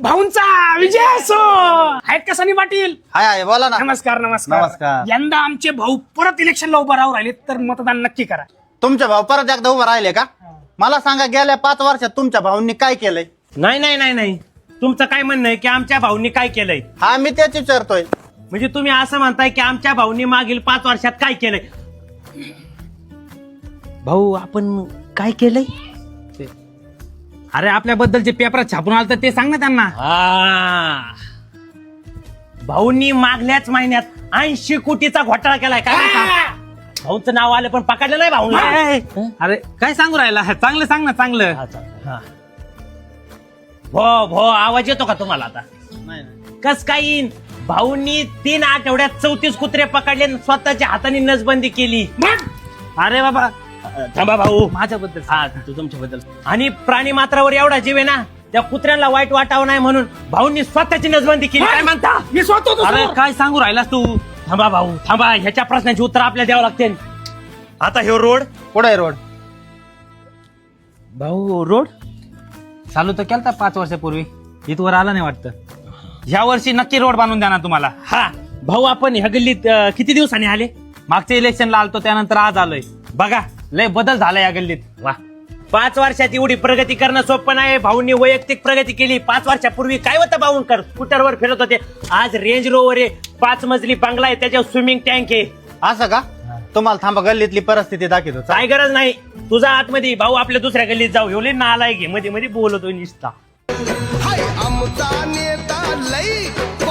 भाऊंचा विजय असो. आहेत का सनी पाटील? हाय हाय बोला ना. नमस्कार नमस्कार. नमस्कार. यंदा आमचे भाऊ परत इलेक्शनला उभं राहू राहिले तर मतदान नक्की करा. तुमचे भाऊ परत एकदा उभं राहिले का? मला सांगा गेल्या पाच वर्षात तुमच्या भाऊंनी काय केलंय? नाही नाही नाही नाही. तुमचं काय म्हणणं आहे की आमच्या भाऊंनी काय केलंय? हा मी तेच विचारतोय. म्हणजे तुम्ही असं म्हणताय की आमच्या भाऊंनी मागील पाच वर्षात काय केलंय? भाऊ आपण काय केलंय? अरे आपल्याबद्दल जे पेपरात छापून आलं तर ते सांग ना त्यांना. हा. भाऊंनी मागल्याच महिन्यात ऐंशी कोटीचा घोटाळा केलाय काय म्हणता? भाऊंचं नाव आलं पण पकडलं नाही भाऊला. अरे काय सांगू राहिला? चांगलं सांग ना चांगलं. हा. भो भो आवाज येतो का तुम्हाला आता? कस काय येईन? भाऊंनी तीन आठवड्यात चौतीस कुत्रे पकडले आणि स्वतःच्या हाताने नसबंदी केली. अरे बाबा थांबा भाऊ. माझ्याबद्दल हा तू तुमच्याबद्दल. आणि प्राणी मात्रावर एवढा जीव आहे ना त्या कुत्र्यांना वाईट वाटावं नाही म्हणून भाऊंनी स्वतःची नसबंदी केली. काय म्हणता? मी स्वतः अरे. काय सांगू राहिलास तू? थांबा भाऊ थांबा. ह्याच्या प्रश्नाची उत्तर आपल्याला द्यावं लागते आता हे रोड कुठे रोड. भाऊ रोड? चालू तर केलता पाच वर्षापूर्वी. इथवर आला नाही वाटतं. ह्या वर्षी नक्की रोड बांधून द्या ना तुम्हाला. हा भाऊ आपण ह्या गल्लीत अं, किती दिवसांनी आले? मागच्या इलेक्शनला आलतो त्यानंतर आज आलोय. बघा लय बदल झाला या गल्लीत. वा. पाच वर्षात एवढी प्रगती करणं सोपं नाही. भाऊंनी वैयक्तिक प्रगती केली. पाच वर्षापूर्वी काय होतं भाऊंकर स्कूटरवर फिरत होते. आज रेंज रोवर आहे. पाच मजली बंगला आहे. त्याच्यावर स्विमिंग टँक आहे. असं का? तुम्हाला थांबा गल्लीतली परिस्थिती दाखवतो. काय गरज नाही. तुझा आतमध्ये भाऊ आपल्या दुसऱ्या गल्लीत जाऊ. एवढे नालाय घे मध्ये मध्ये बोलतो निसता. हाय आमचा नेता लई पॉवरफुल